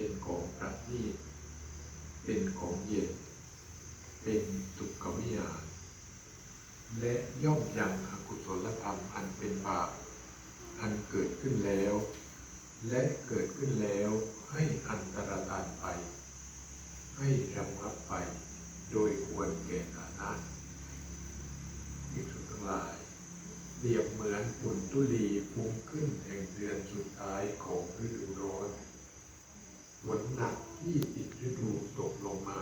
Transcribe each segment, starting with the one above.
เป็นของประณีตเป็นของเย็น เป็นสุขวิหารและย่อมยังอกุศลธรรมอันเป็นบาปอันเกิดขึ้นแล้ว และเกิดขึ้นแล้วให้อันตรธานไป ให้ระงับไป โดยควรแก่ฐานะที่สุดทั้งหลายเปรียบเหมือนฝุ่นตุลีฟุ้งขึ้นแห่งเดือนสุดท้ายของฤดูร้อน ฝนหนักที่ติดฤดูตกลงมา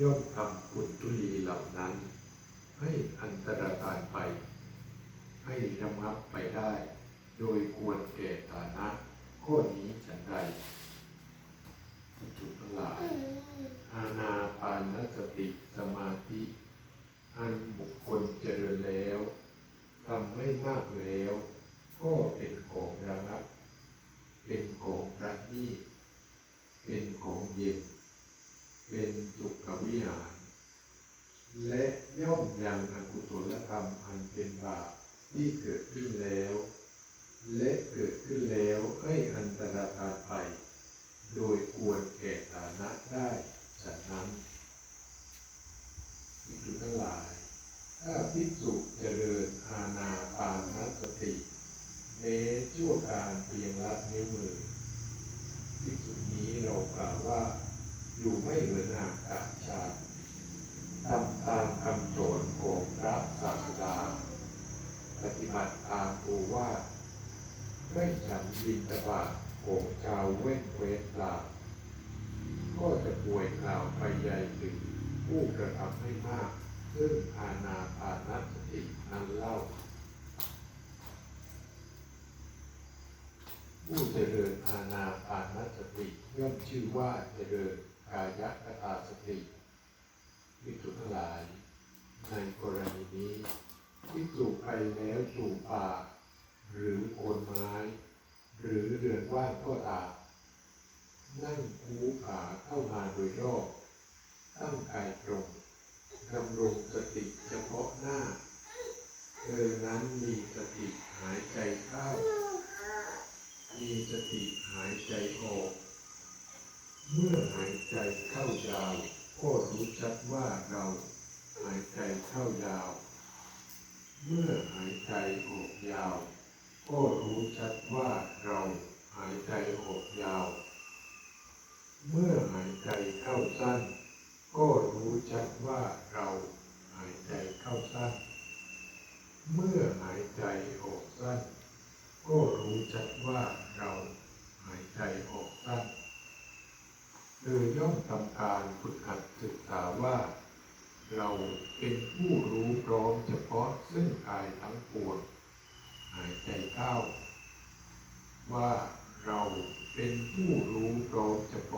ย่อมทำฝุ่นตุลีเหล่านั้น ให้อันตรธานไป ให้ระงับไปได้ โดยควรแก่ฐานะข้อนี้ฉันใดที่สุดหลายอาณาปานสติสมาธิ อันบุคคลเจริญแล้วทำไม่มากแล้ว ก็เป็นของระงับ เป็นของประณีต เป็นของเย็น เป็นสุขวิหาร และย่อมยังอกุศลธรรมอันเป็นบาปที่เกิดขึ้นแล้ว และเกิดขึ้นแล้วให้อันตรธานไป โดยควรแก่ฐานะได้ฉะนั้นภิกษุทั้งหลาย ถ้าภิกษุเจริญอาณาปานสติแม้ชั่วการเพียงละนิ้วมือ ภิกษุนี้เรากล่าวว่าอยู่ไม่เหมือนห่างต่างชาติทำตามคำสอนของพระศาสดาปฏิบัติตามโอวาทไม่ฉันบินตบาตของชาวเว้นเวทลาก็จะป่วยกล่าวไปใหญ่ถึงผู้กระทำให้มาก ซึ่งอาณาปานสตินั้นเล่า ผู้เจริญอาณาปานสติ ย่อมชื่อว่าเจริญกายคตาสติวิสุทั้งหลาย ในกรณีนี้ที่สู่ไปแล้วสู่ป่า หรือโคนไม้ หรือเรือนว่างก็ตามนั่งคูขาเข้ามาโดยรอบตั้งกายตรงดำรงสติเฉพาะหน้าเธอนั้นมีสติหายใจเข้า มีสติหายใจออก เมื่อหายใจเข้ายาว ก็รู้ชัดว่าเราหายใจเข้ายาว เมื่อหายใจออกยาว ก็รู้ชัดว่าเราหายใจออกยาว เมื่อหายใจเข้าสั้น ก็รู้ชัดว่าเราหายใจเข้าสั้น เมื่อหายใจออกสั้น ก็รู้ชัดว่าเราหายใจออก เธอย่อมทำการฝึกหัดศึกษาว่า เราเป็นผู้รู้พร้อมเฉพาะซึ่งกายทั้งปวงหายใจเข้าว่าเราเป็นผู้รู้พร้อมเฉพาะ